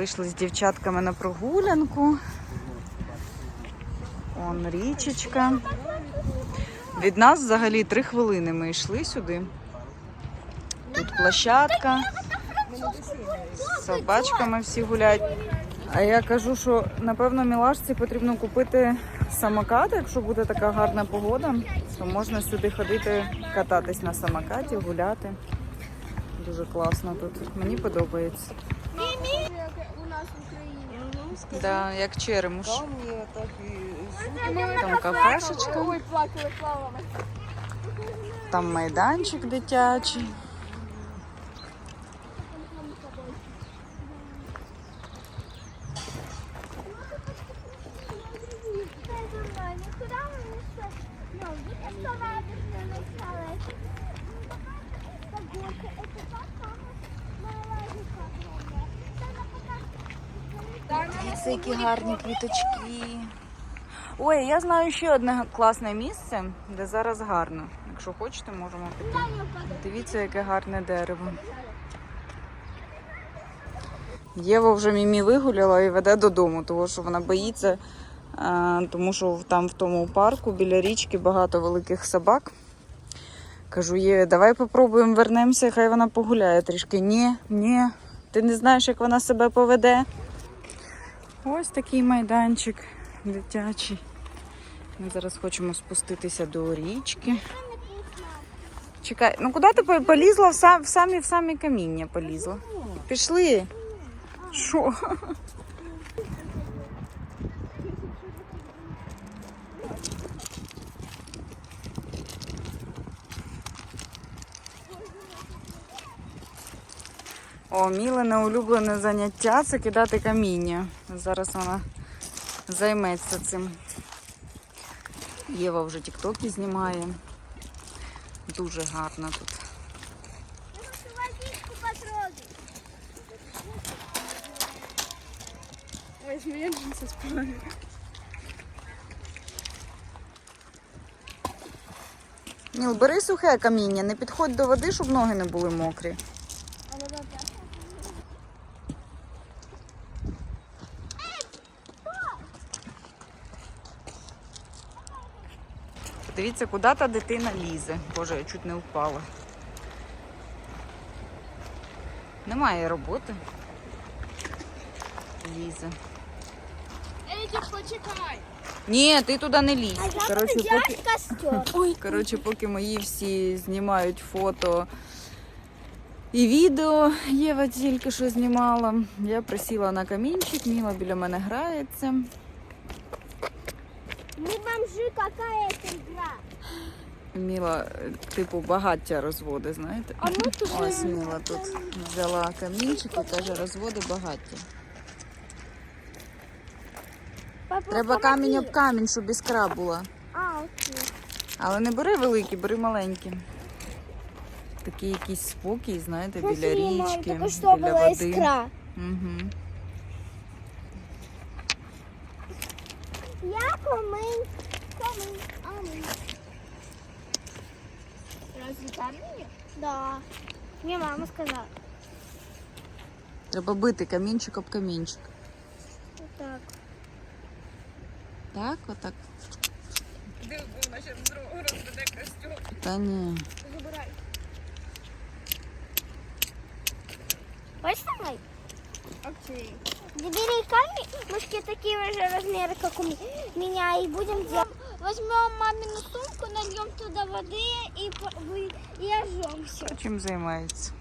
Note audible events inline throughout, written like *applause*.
Вийшли з дівчатками на прогулянку. Он річечка. Від нас взагалі три хвилини ми йшли сюди. Тут площадка. З собачками всі гуляють. А я кажу, що напевно мілашці потрібно купити самокат, якщо буде така гарна погода, то можна сюди ходити, кататись на самокаті, гуляти. Дуже класно тут. Мені подобається. Україні. Да, як черемуш. Там є так і Там кафешечка, Ой, плакали, плавали. там майданчик дитячий. Це які гарні квіточки. Ой, я знаю ще одне класне місце, де зараз гарно. Якщо хочете, можемо піти. Дивіться, яке гарне дерево. Єва вже мімі вигуляла і веде додому, тому що вона боїться, тому що там в тому парку біля річки багато великих собак. Кажу, Єві, давай попробуємо вернемося, хай вона погуляє трішки. Ні, ні, ти не знаєш, як вона себе поведе. Ось такий майданчик дитячий. Ми зараз хочемо спуститися до річки. Чекай, ну куди ти полізла? В, сам, в самі в самі каміння полізла. Пішли. Що? О, Мілене улюблене заняття це кидати каміння. Зараз вона займеться цим. Єва вже тіктоки знімає. Дуже гарно тут. Ой, змея джинсы спали. Ніл, бери сухе каміння, не підходь до води, щоб ноги не були мокрі. Дивіться, куди та дитина лізе. Боже, я чуть не впала. Немає роботи. Лізе. Эдик, почекай. Ні, ти туди не лізь. Коротше, поки... *laughs* Ой, коротше, поки мої всі знімають фото і відео, Єва тільки що знімала. Я присіла на камінчик, Міла біля мене грається. Мы бомжи, какая это игра? Міла, е, типу, багаття розводи, знаєте? А ми тут Ось Міла тут взяла камінчик і каже, розводи багаття. Треба камінь об камінь, щоб іскра була. А, окей. Але не бери великі, бери маленькі. Такий якийсь спокій, знаєте, біля річки, Только что біля была води. искра. Угу. Я камень. Камень. Камень. Разве камень? Да. Мне мама сказала. Треба бити камінчик об камінчик. Вот так. Так, отак. Та ні. Как у ме- меня, и будем делать. Возьмем мамину сумку, нальем туда воды и, и ожжем все. Чим займається?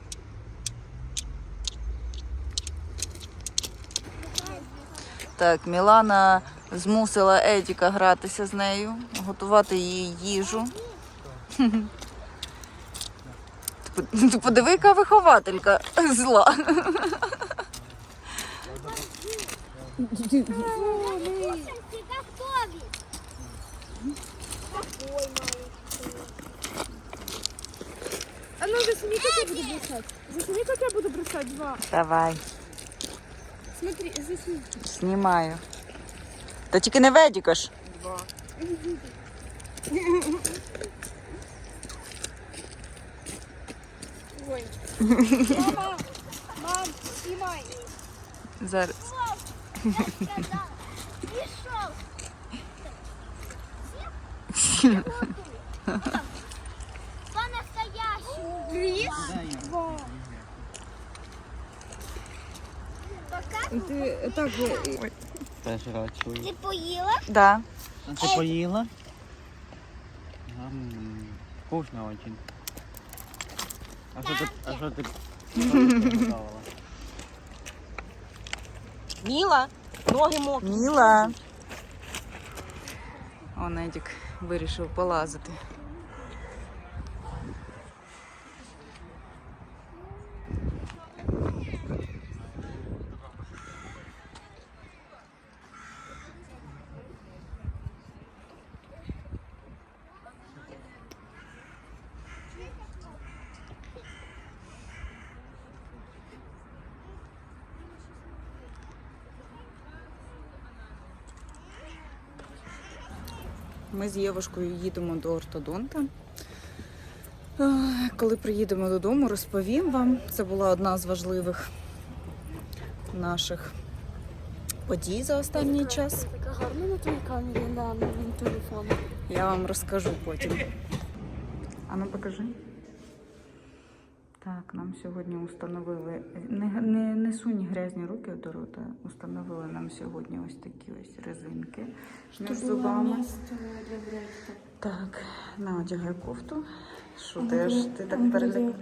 Так, Мілана змусила Едіка гратися з нею, готувати їй їжу. *laughs* Ти подиви, яка вихователька зла. *laughs* Ты готовить. Маленький. А ну засни, как я буду бросать. Засни, как я буду бросать. Два. Давай, Смотри, засни. знімаю. Та тільки не Ведіка ж. Ой. *laughs* Мама, мам, снимай. Зараз. Я сказала. Пішов. По-настоящему. Пока Ти так же Перший раз чую. ти поїла? Да. А ти поїла? М, Вкусно очень. А що ти, а що ти *laughs* приготувала? Міла, ноги мокрі. Міла. О, Недік вирішив полазити. Ми з Євушкою їдемо до ортодонта. Е, Коли приїдемо додому, розповім вам. Це була одна з важливих наших подій за останній час. Така гарна на твоїй камері на телефон. Я вам розкажу потім. А ну покажи Так, нам сьогодні установили. Не, не, не сунь грязні руки до рота. Установили нам сьогодні ось такі ось резинки між зубами. для брекета. Так, на одягай кофту. Що Она теж будет- ти так она перелякала? будет,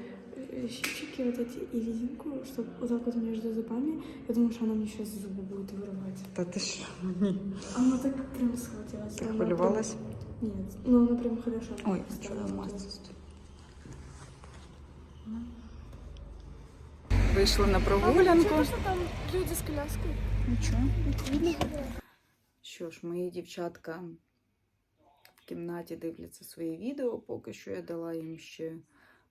э, Щипчики вот эти и резинку, чтобы вот так вот между зубами. Я думаю, что она мне сейчас зубы будет вырывать. Та ти що? Ні. Она так прям схватилась. Ти Она хвилювалась? прям- Нет, ну она прям хорошо. Ой, встала. чую масці. Вийшли на прогулянку. Чего, что там люди з коляскою? Нічого. Що ж, мої дівчатка в кімнаті дивляться своє відео. Поки що я дала їм ще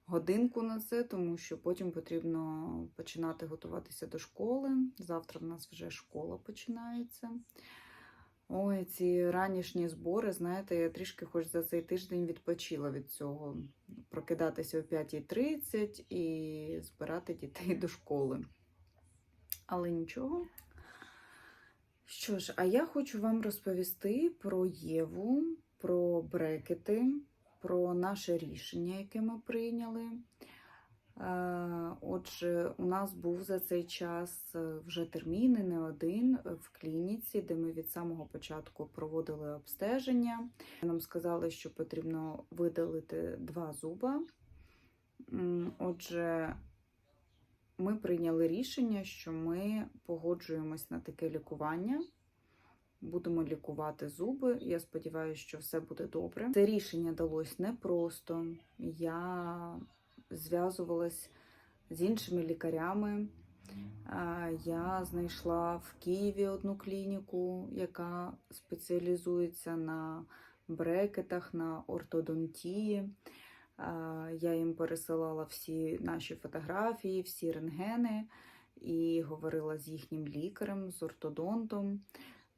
годинку на це, тому що потім потрібно починати готуватися до школи. Завтра в нас вже школа починається. Ой, ці ранішні збори, знаєте, я трішки хоч за цей тиждень відпочила від цього. Прокидатися о 5.30 і збирати дітей до школи. Але нічого. Що ж, а я хочу вам розповісти про Єву, про брекети, про наше рішення, яке ми прийняли. Е, Отже, у нас був за цей час е, вже термін, і не один е, в клініці, де ми від самого початку проводили обстеження. Нам сказали, що потрібно видалити два зуба. Отже, ми прийняли рішення, що ми погоджуємось на таке лікування. Будемо лікувати зуби. Я сподіваюся, що все буде добре. Це рішення далось непросто. Я зв'язувалась з іншими лікарями. Я знайшла в Києві одну клініку, яка спеціалізується на брекетах, на ортодонтії. Я їм пересилала всі наші фотографії, всі рентгени і говорила з їхнім лікарем, з ортодонтом.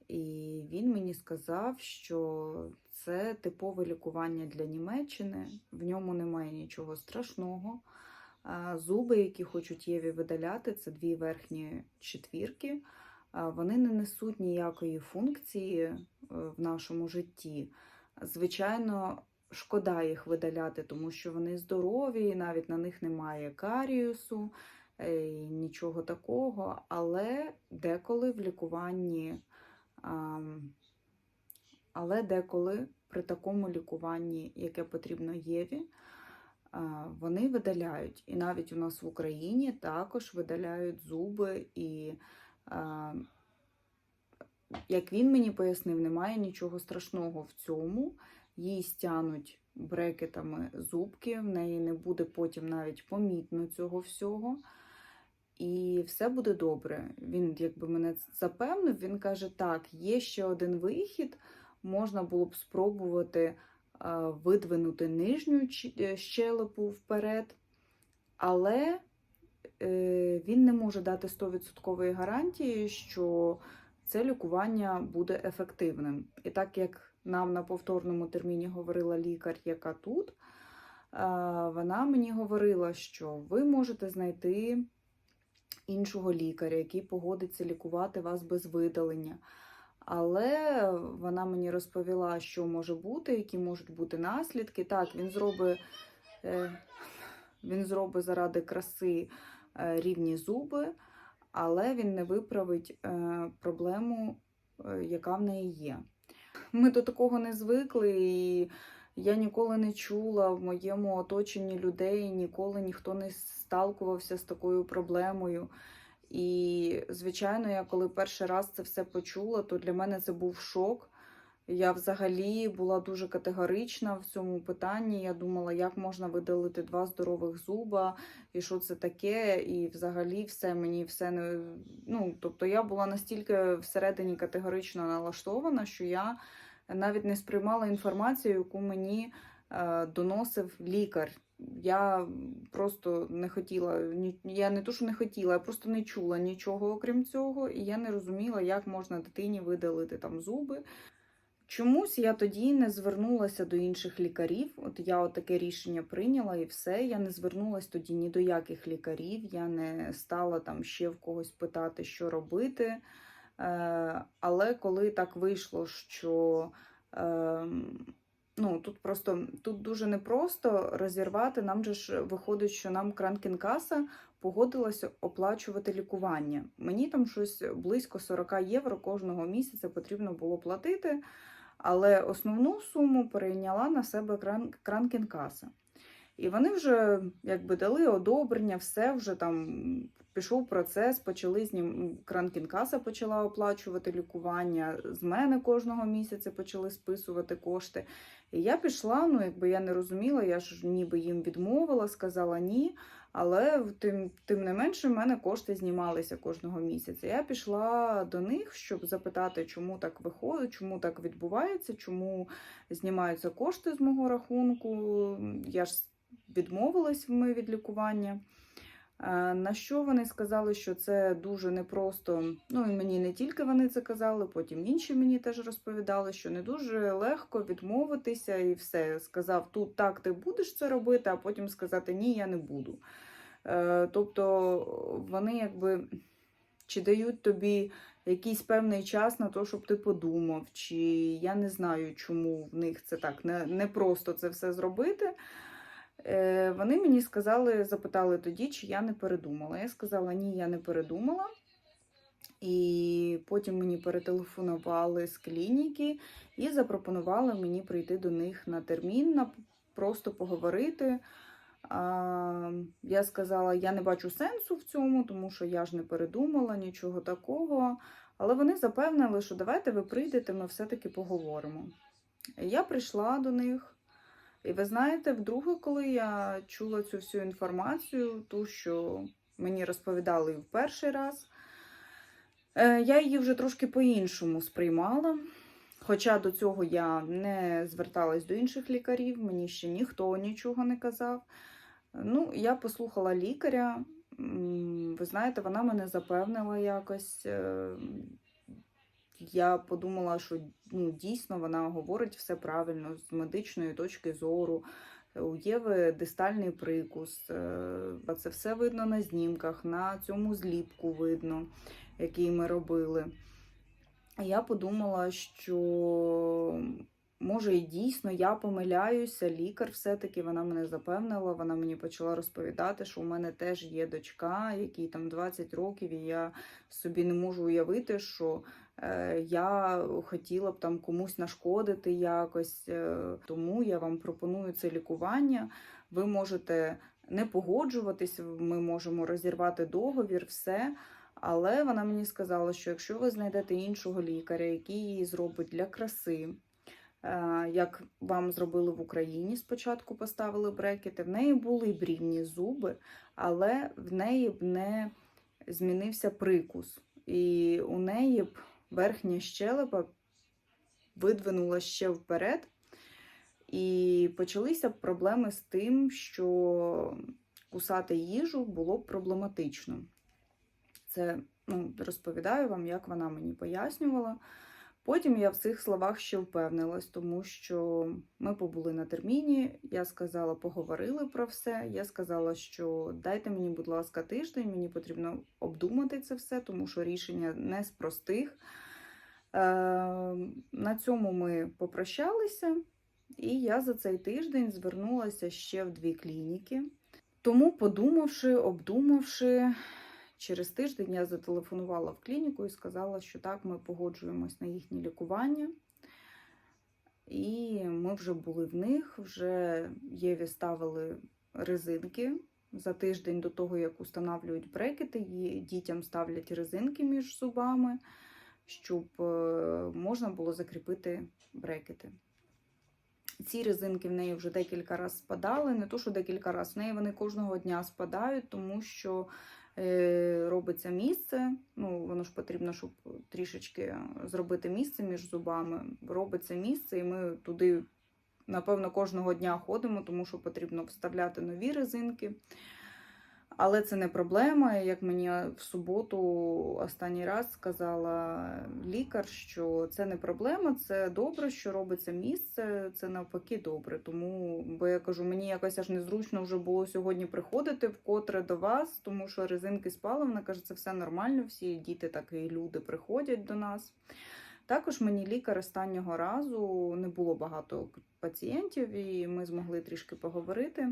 І він мені сказав, що це типове лікування для Німеччини, в ньому немає нічого страшного. Зуби, які хочуть Єві видаляти, це дві верхні четвірки. Вони не несуть ніякої функції е, в нашому житті. Звичайно, шкода їх видаляти, тому що вони здорові, і навіть на них немає каріусу, е, і нічого такого. Але деколи в лікуванні, але деколи при такому лікуванні, яке потрібно Єві, вони видаляють. І навіть у нас в Україні також видаляють зуби. І, як він мені пояснив, немає нічого страшного в цьому. Їй стянуть брекетами зубки, в неї не буде потім навіть помітно цього всього. І все буде добре. Він якби мене запевнив, він каже: так, є ще один вихід, можна було б спробувати видвинути нижню е, щелепу вперед, але е, він не може дати 100% гарантії, що це лікування буде ефективним. І так як нам на повторному терміні говорила лікар, яка тут, вона мені говорила, що ви можете знайти іншого лікаря, який погодиться лікувати вас без видалення. Але вона мені розповіла, що може бути, які можуть бути наслідки. Так, він зробить, е, він зробить заради краси е, рівні зуби, але він не виправить е, проблему, яка в неї є. Ми до такого не звикли, і я ніколи не чула в моєму оточенні людей, ніколи ніхто не сталкувався з такою проблемою. І, звичайно, я коли перший раз це все почула, то для мене це був шок. Я взагалі була дуже категорична в цьому питанні. Я думала, як можна видалити два здорових зуба, і що це таке, і взагалі все мені все не. Ну, тобто я була настільки всередині категорично налаштована, що я навіть не сприймала інформацію, яку мені е, доносив лікар. Я просто не хотіла, я не то, що не хотіла, я просто не чула нічого окрім цього, і я не розуміла, як можна дитині видалити там зуби. Чомусь я тоді не звернулася до інших лікарів. От я от таке рішення прийняла і все. Я не звернулася тоді ні до яких лікарів, я не стала там ще в когось питати, що робити. Е, але коли так вийшло, що е, ну, тут просто тут дуже непросто розірвати. Нам же ж виходить, що нам Кранкінкаса погодилася оплачувати лікування. Мені там щось близько 40 євро кожного місяця потрібно було платити, але основну суму перейняла на себе Кран- Кранкінкаса. І вони вже якби дали одобрення, все вже там пішов процес, почали з ним Кранкінкаса почала оплачувати лікування. З мене кожного місяця почали списувати кошти. І я пішла, ну якби я не розуміла, я ж ніби їм відмовила, сказала ні. Але тим, тим не менше в мене кошти знімалися кожного місяця. Я пішла до них, щоб запитати, чому так виходить, чому так відбувається, чому знімаються кошти з мого рахунку. Я ж відмовилась ми від лікування. Е, На що вони сказали, що це дуже непросто. Ну і мені не тільки вони це казали, потім інші мені теж розповідали, що не дуже легко відмовитися і все. Сказав, тут так ти будеш це робити, а потім сказати ні, я не буду. Е, Тобто вони якби чи дають тобі якийсь певний час на те, щоб ти подумав, чи я не знаю, чому в них це так не, не це все зробити. Е, Вони мені сказали, запитали тоді, чи я не передумала. Я сказала, ні, я не передумала. І потім мені перетелефонували з клініки і запропонували мені прийти до них на термін, на просто поговорити. Я сказала, я не бачу сенсу в цьому, тому що я ж не передумала нічого такого. Але вони запевнили, що давайте ви прийдете, ми все-таки поговоримо. Я прийшла до них. І ви знаєте, вдруге, коли я чула цю всю інформацію, ту, що мені розповідали в перший раз, е, я її вже трошки по-іншому сприймала. Хоча до цього я не зверталась до інших лікарів, мені ще ніхто нічого не казав. Ну, я послухала лікаря. Ви знаєте, вона мене запевнила якось. Я подумала, що ну, дійсно вона говорить все правильно з медичної точки зору. У Єви дистальний прикус. е, Це все видно на знімках, на цьому зліпку видно, який ми робили. Я подумала, що може і дійсно я помиляюся. Лікар все-таки вона мене запевнила. Вона мені почала розповідати, що у мене теж є дочка, якій там 20 років, і я собі не можу уявити, що я хотіла б там комусь нашкодити якось. Е, тому я вам пропоную це лікування. Ви можете не погоджуватись, ми можемо розірвати договір, все. Але вона мені сказала, що якщо ви знайдете іншого лікаря, який її зробить для краси, е, як вам зробили в Україні, спочатку поставили брекети, в неї були б рівні зуби, але в неї б не змінився прикус. І у неї б верхня щелепа видвинула ще вперед. І почалися проблеми з тим, що кусати їжу було проблематично. Це ну, розповідаю вам, як вона мені пояснювала. Потім я в цих словах ще впевнилась, тому що ми побули на терміні. Я сказала, поговорили про все. Я сказала, що дайте мені, будь ласка, тиждень, мені потрібно обдумати це все, тому що рішення не з простих. Е, на цьому ми попрощалися, і я за цей тиждень звернулася ще в дві клініки. Тому, подумавши, обдумавши, через тиждень я зателефонувала в клініку і сказала, що так, ми погоджуємось на їхнє лікування. І ми вже були в них, вже Єві ставили резинки. За тиждень до того, як устанавлюють брекети, дітям ставлять резинки між зубами, щоб е, можна було закріпити брекети. Ці резинки в неї вже декілька разів спадали. Не то, що декілька разів, в неї вони кожного дня спадають, тому що робиться місце. Ну, воно ж потрібно, щоб трішечки зробити місце між зубами. Робиться місце, і ми туди, напевно, кожного дня ходимо, тому що потрібно вставляти нові резинки. Але це не проблема. Як мені в суботу останній раз сказала лікар, що це не проблема, це добре, що робиться місце, це навпаки добре. Тому, бо я кажу, мені якось аж незручно вже було сьогодні приходити вкотре до вас, тому що резинки спали. Вона каже, це все нормально, всі діти, так і люди приходять до нас. Також мені лікар останнього разу не було багато пацієнтів, і ми змогли трішки поговорити.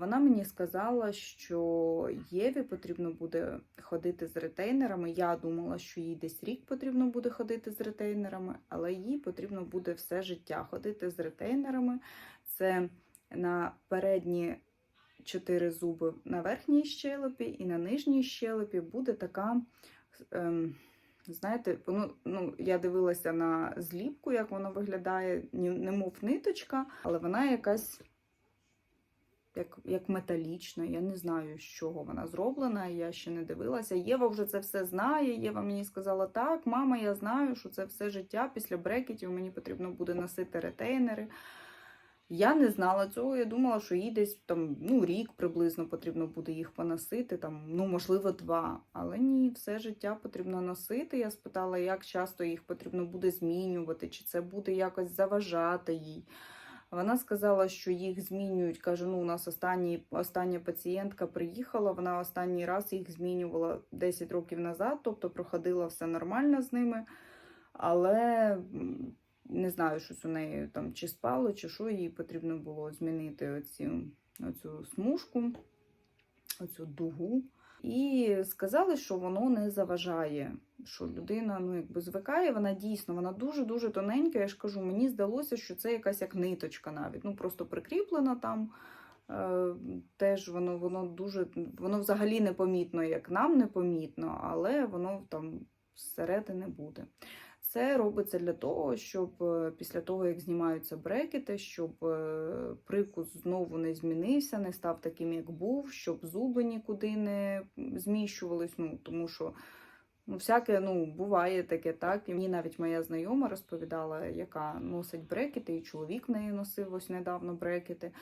Вона мені сказала, що Єві потрібно буде ходити з ретейнерами. Я думала, що їй десь рік потрібно буде ходити з ретейнерами, але їй потрібно буде все життя ходити з ретейнерами. Це на передні чотири зуби на верхній щелепі і на нижній щелепі буде така. Ем, Знаєте, воно, ну, я дивилася на зліпку, як воно виглядає, немов ниточка, але вона якась як, як металічна. Я не знаю, з чого вона зроблена, я ще не дивилася. Єва вже це все знає. Єва мені сказала: так, мама, я знаю, що це все життя після брекетів мені потрібно буде носити ретейнери. Я не знала цього. Я думала, що їй десь там ну, рік приблизно потрібно буде їх поносити, там, ну, можливо, два. Але ні, все життя потрібно носити. Я спитала, як часто їх потрібно буде змінювати, чи це буде якось заважати їй. Вона сказала, що їх змінюють. Каже, ну у нас останній, остання пацієнтка приїхала. Вона останній раз їх змінювала 10 років назад, тобто проходила все нормально з ними. Але не знаю, щось у неї там чи спало, чи що їй потрібно було змінити оці, оцю смужку, оцю дугу. І сказали, що воно не заважає, що людина ну, якби звикає, вона дійсно вона дуже-дуже тоненька. Я ж кажу, мені здалося, що це якась як ниточка навіть. Ну просто прикріплена там. Е, теж воно, воно дуже, воно взагалі непомітно, як нам непомітно, але воно там зсередини буде. Це робиться для того, щоб е, після того, як знімаються брекети, щоб е, прикус знову не змінився, не став таким, як був, щоб зуби нікуди не зміщувались. Ну, тому що ну, всяке ну, буває таке, так. І мені навіть моя знайома розповідала, яка носить брекети, і чоловік в неї носив ось недавно брекети.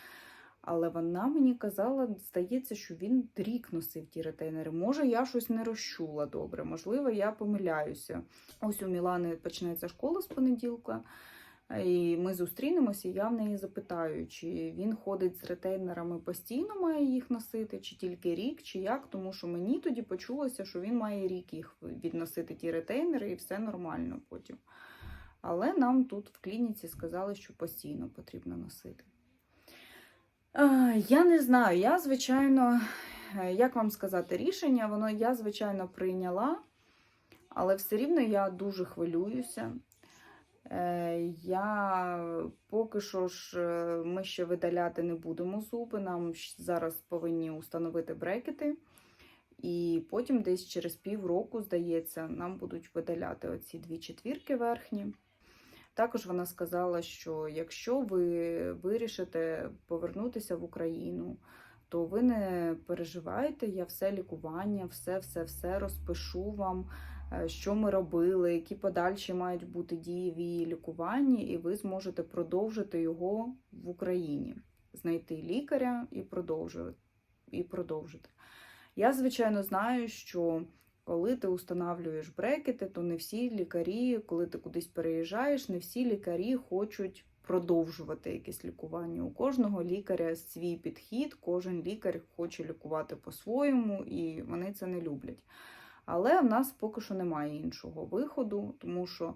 Але вона мені казала, здається, що він рік носив ті ретейнери. Може, я щось не розчула добре, можливо, я помиляюся. Ось у Мілани почнеться школа з понеділка, і ми зустрінемося, і я в неї запитаю, чи він ходить з ретейнерами постійно, має їх носити, чи тільки рік, чи як. Тому що мені тоді почулося, що він має рік їх відносити, ті ретейнери, і все нормально потім. Але нам тут в клініці сказали, що постійно потрібно носити. Я не знаю, я, звичайно, е, як вам сказати, рішення, воно я, звичайно, прийняла, але все рівно я дуже хвилююся. Е, Я поки що ж е, ми ще видаляти не будемо зуби. Нам зараз повинні установити брекети. І потім десь через півроку, здається, нам будуть видаляти оці дві четвірки верхні. Також вона сказала, що якщо ви вирішите повернутися в Україну, то ви не переживайте, я все лікування, все, все, все розпишу вам, е, що ми робили, які подальші мають бути дії в її лікуванні, і ви зможете продовжити його в Україні, знайти лікаря і продовжувати. І продовжити. Я, звичайно, знаю, що Коли ти устанавлюєш брекети, то не всі лікарі, коли ти кудись переїжджаєш, не всі лікарі хочуть продовжувати якесь лікування. У кожного лікаря свій підхід, кожен лікар хоче лікувати по-своєму, і вони це не люблять. Але в нас поки що немає іншого виходу, тому що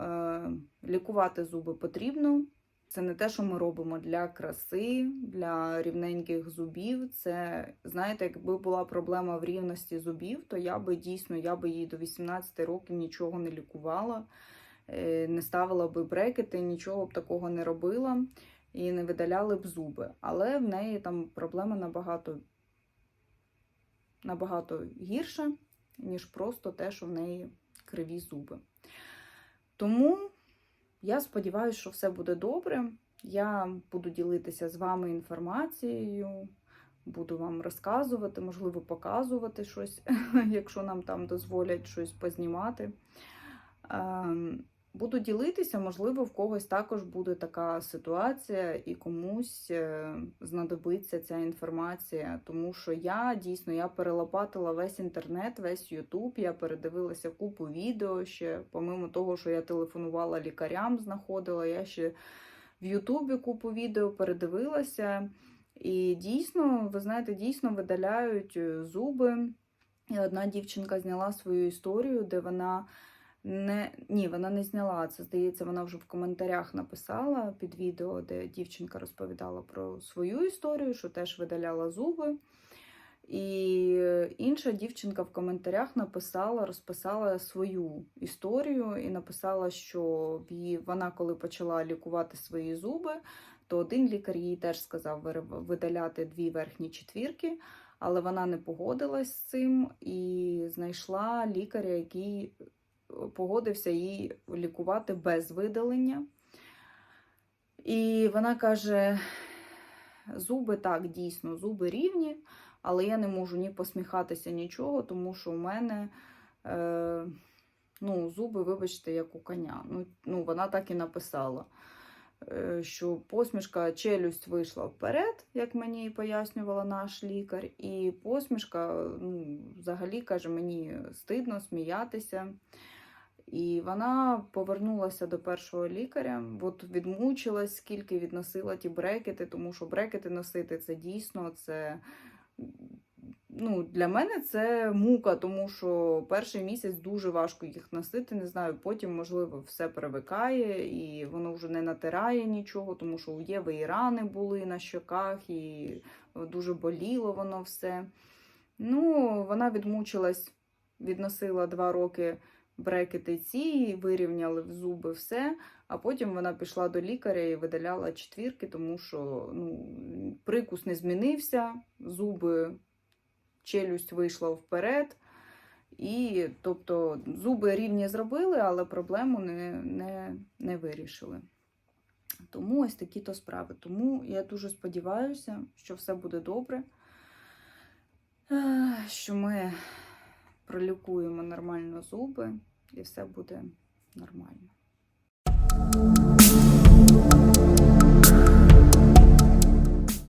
е, лікувати зуби потрібно. Це не те, що ми робимо для краси, для рівненьких зубів. Це, знаєте, якби була проблема в рівності зубів, то я би дійсно я би їй до 18 років нічого не лікувала, е, не ставила би брекети, нічого б такого не робила і не видаляли б зуби. Але в неї там проблема набагато, набагато гірша, ніж просто те, що в неї криві зуби. Тому я сподіваюся, що все буде добре. Я буду ділитися з вами інформацією, буду вам розказувати, можливо, показувати щось, *laughs* якщо нам там дозволять щось познімати. Буду ділитися, можливо, в когось також буде така ситуація, і комусь е, знадобиться ця інформація. Тому що я дійсно я перелопатила весь інтернет, весь Ютуб, я передивилася купу відео ще, помимо того, що я телефонувала лікарям, знаходила, я ще в Ютубі купу відео передивилася. І дійсно, ви знаєте, дійсно видаляють е, зуби. І одна дівчинка зняла свою історію, де вона не ні, вона не зняла це. Здається, вона вже в коментарях написала під відео, де дівчинка розповідала про свою історію, що теж видаляла зуби. І інша дівчинка в коментарях написала, розписала свою історію і написала, що вона, коли почала лікувати свої зуби, то один лікар їй теж сказав видаляти дві верхні четвірки, але вона не погодилась з цим і знайшла лікаря, який погодився її лікувати без видалення. І вона каже: зуби так, дійсно, зуби рівні, але я не можу ні посміхатися, нічого, тому що у мене е, ну, зуби, вибачте, як у коня. Ну, ну, вона так і написала. е, Що посмішка, челюсть вийшла вперед, як мені пояснювала наш лікар, і посмішка, ну, взагалі каже, мені стидно сміятися. І вона повернулася до першого лікаря, от відмучилась, скільки відносила ті брекети, тому що брекети носити це дійсно це. Ну, для мене це мука, тому що перший місяць дуже важко їх носити. Не знаю, потім, можливо, все привикає і воно вже не натирає нічого, тому що у Єви і рани були на щоках, і дуже боліло воно все. Ну, вона відмучилась, відносила два роки брекети ці, вирівняли в зуби все. А потім вона пішла до лікаря і видаляла четвірки, тому що ну, прикус не змінився, зуби, челюсть вийшла вперед. І, тобто, зуби рівні зробили, але проблему не, не, не вирішили. Тому ось такі то справи. Тому я дуже сподіваюся, що все буде добре, що ми пролікуємо нормально зуби і все буде нормально.